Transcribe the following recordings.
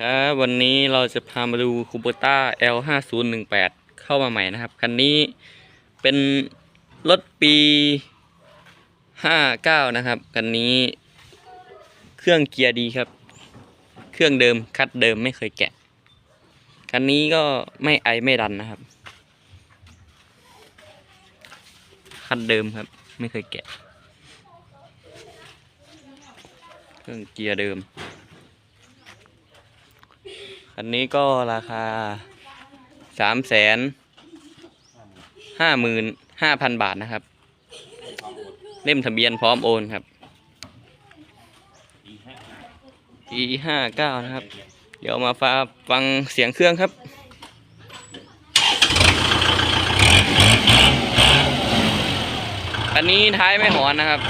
ครับวันนี้เราจะพามาดูคูเปต้า L 5 0 1 8 เข้ามาใหม่นะครับ คันนี้เป็นรถปี 59 นะครับ คันนี้เครื่องเกียร์ดีครับ เครื่องเดิมคัดเดิมไม่เคยแกะ คันนี้ก็ไม่ไอไม่ดันนะครับ คัดเดิมครับ ไม่เคยแกะ เครื่องเกียร์เดิม อันนี้ก็ราคาสามแสนห้าหมื่นห้าพันบาทนะครับ เล่มทะเบียนพร้อมโอนครับ e ห้าเก้านะครับ เดี๋ยวมาฟังฟังเสียงเครื่องครับอันนี้ท้ายไม่หอนนะครับ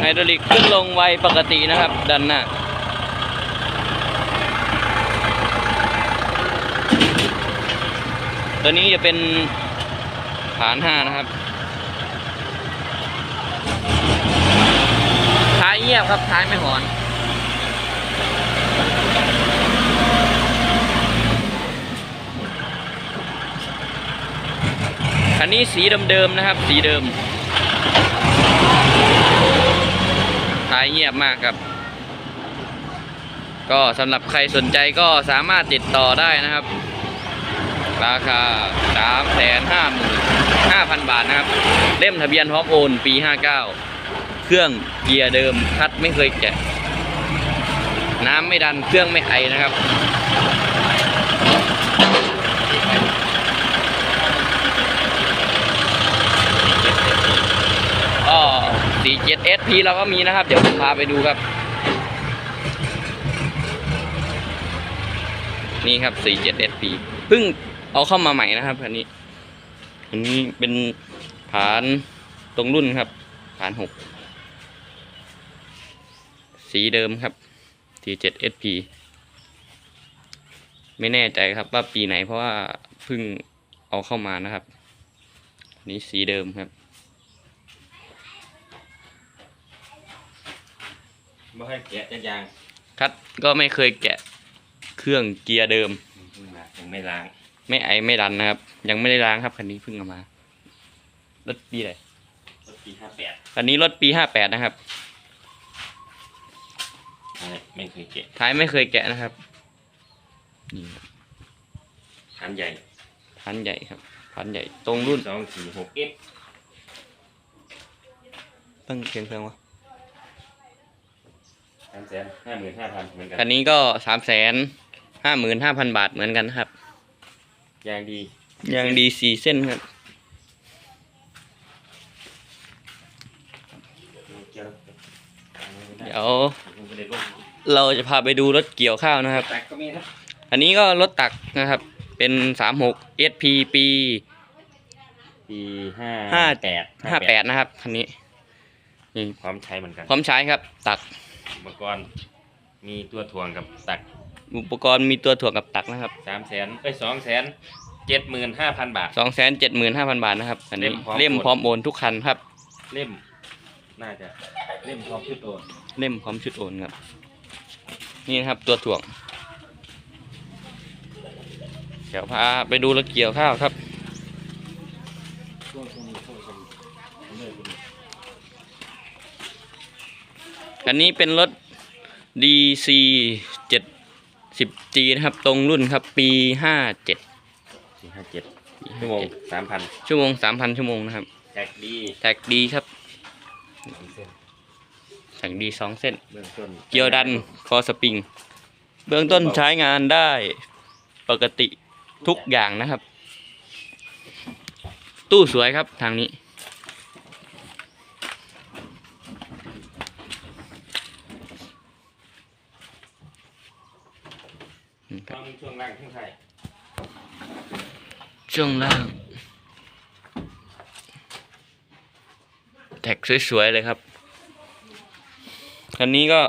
ไฮดรอลิกขึ้นลงไวปกตินะครับ ดันหน้า ตัวนี้จะเป็นฐานห้านะครับท้ายเงียบครับท้ายไม่หอนอันนี้สีเดิมๆนะครับ สีเดิมท้ายเงียบมากครับ ก็สำหรับใครสนใจก็สามารถติดต่อได้นะครับ ราคา 3 5 5 0 0 0 บาทนะครับ เล่มทะเบียนพร้อมโอนปี 59 เครื่องเกียร์เดิมคัดไม่เคยแกะ น้ำไม่ดันเครื่องไม่ไอนะครับอ๋อ47 SP เราก็มีนะครับ เดี๋ยวผมพาไปดูครับ นี่ครับ47 SP เพิ่ง เอาเข้ามาใหม่นะครับอันนี้ อันนี้เป็นฐานตรงรุ่นครับฐานหกสีเดิมครับ47 SP ไม่แน่ใจครับว่าปีไหนเพราะว่าเพิ่งเอาเข้ามานะครับอันนี้สีเดิมครับไม่ให้แกะจะยางคัดก็ไม่เคยแกะเครื่องเกียร์เดิมยังไม่ล้าง ไม่ไอไม่ดันนะครับ ยังไม่ได้ล้างครับคันนี้เพิ่งเอามารถปีอะไรรถปีห้าแปดคันนี้รถปีห้าแปดนะครับไม่เคยแกะท้ายไม่เคยแกะนะครับนี่ครับคันใหญ่พันใหญ่ครับพันใหญ่ตรงรุ่นสองสี่หกเอฟตั้งเพียงเครื่องวะสามแสนห้าหมื่นห้าพันเหมือนกัคันนี้ก็สามแสนห้าหมื่นห้าพันบาทเหมือนกันครับ ยางดียางดีสี่เส้นครับเกี่ยวเดี๋ยวไม่ได้ลงเราจะพาไปดูรถเกี่ยวข้าวนะครับแตกก็มีครับ อันนี้ก็รถตักนะครับ เป็นสามหก SP ปีปีห้าห้าแปดห้าแปดนะครับคันนี้นี่พร้อมใช้เหมือนกัน พร้อมใช้ครับ ตักอุปกรณ์มีตัวถ่วงกับตัก อุปกรณ์มีตัวถ่วงกับตักนะครับสามแสนเอ้ยสองแสนเจ็ดหมื่นห้าพันบาท สองแสนเจ็ดหมื่นห้าพันบาทนะครับอันนี้เล่มพร้อมเล่มพร้อมโอนทุกคันครับ เล่ม น่าจะเล่มพร้อมชุดโอนเล่มพร้อมชุดโอนครับ นี่นะครับตัวถ่วง เดี๋ยวพาไปดูรถเกี่ยวข้าวครับช่วงช่วงนี้ช่วงช่วงนี้เลิกเลยอันนี้เป็นรถ DC 70 G นะครับ ตรงรุ่นครับ ปี 57 สี่ห้าเจ็ดชั่วโมงสามพันชั่วโมง 3,000 ชั่วโมงนะครับ แท็กดีแท็กดีครับเส้นแท็กดีสองเส้น เบื้องต้นเกียวดัน คอสปริง เบื้องต้นใช้งานได้ปกติทุกอย่างนะครับ ตู้สวยครับทางนี้ ต้องช่วงล่างช่วงไทยช่วงล่าง แท็กสวยๆเลยครับคันนี้ก็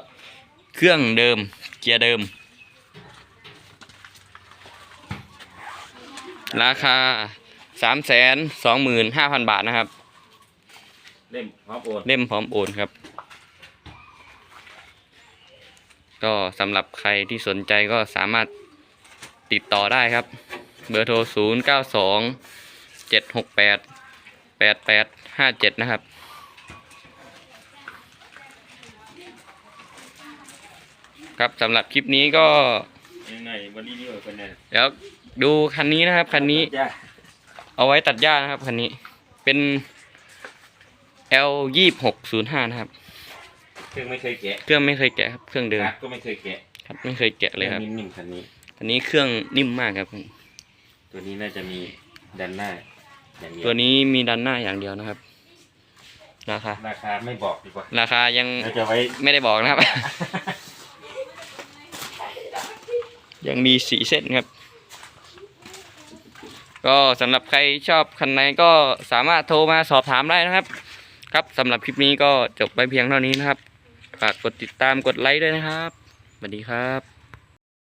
เครื่องเดิม เกียร์เดิม ราคาสามแสนสองหมื่นห้าพันบาทนะครับ เล่มพร้อมโอน เล่มพร้อมโอนครับ ก็สำหรับใครที่สนใจก็สามารถติดต่อได้ครับ เบอร์โทร 0 9 2 7 6 8 8 8 5 7 นะครับ ครับสำหรับคลิปนี้ก็ยังไงวันนี้นี่ว่าเป็นไงเดี๋ยวดูคันนี้นะครับ คันนี้จ้าเอาไว้ตัดหญ้านะครับ คันนี้เป็น L ยี่หกศูนย์ห้านะครับ เครื่องไม่เคยแกะเครื่องไม่เคยแกะครับเครื่องเดิมครับก็ไม่เคยแกะครับไม่เคยแกะเลยครับ นิ่มๆคันนี้ อันนี้เครื่องนิ่มมากครับ ตัวนี้น่าจะมีด้านหน้าอย่างเดียวตัวนี้มีดันหน้าอย่างเดียวนะครับ ราคา ราคาไม่บอกดีกว่าราคายังเราจะไว้ ไม่ได้บอกนะครับ ยังมีสีเส้นครับ ก็สำหรับใครชอบคันไหนก็สามารถโทรมาสอบถามได้นะครับ ครับสำหรับคลิปนี้ก็จบไปเพียงเท่านี้นะครับ ฝากกดติดตามกดไลค์ด้วยนะครับสวัสดีครับ